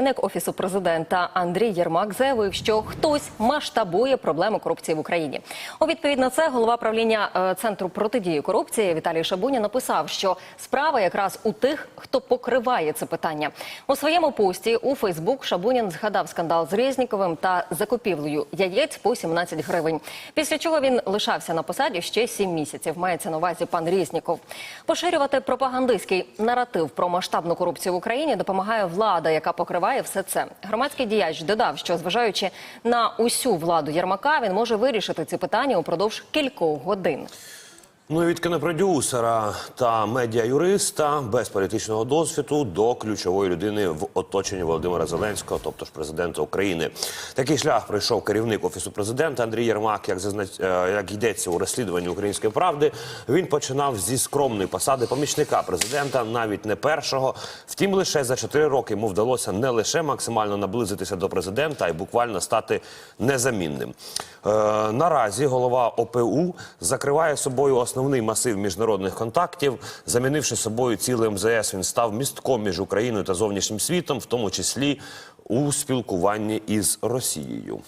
керівник офісу президента Андрій Єрмак заявив, що хтось масштабує проблему корупції в Україні. У відповідь на це голова правління е, центру протидії корупції Віталій Шабуня написав, що справа якраз у тих, хто покриває це питання. У своєму пості у Фейсбук Шабунін згадав скандал з Резніковим та закупівлею яєць по 17 гривень. Після чого він лишався на посаді ще 7 місяців. Мається на увазі пан Резніков. Поширювати пропагандистський наратив про масштабну корупцію в Україні допомагає влада, яка покриває все це. Громадський діяч додав, що зважаючи на усю владу Єрмака, він може вирішити ці питання упродовж кількох годин. Ну і від кінопродюсера та медіа-юриста без політичного досвіду до ключової людини в оточенні Володимира Зеленського, тобто ж президента України. Такий шлях пройшов керівник офісу президента Андрій Єрмак. Як зазнач... е, як йдеться у розслідуванні української правди, він починав зі скромної посади помічника президента, навіть не першого. Втім, лише за чотири роки йому вдалося не лише максимально наблизитися до президента, а й буквально стати незамінним. Е, наразі голова ОПУ закриває собою основний масив міжнародних контактів, замінивши собою цілий МЗС, він став містком між Україною та зовнішнім світом, в тому числі у спілкуванні із Росією.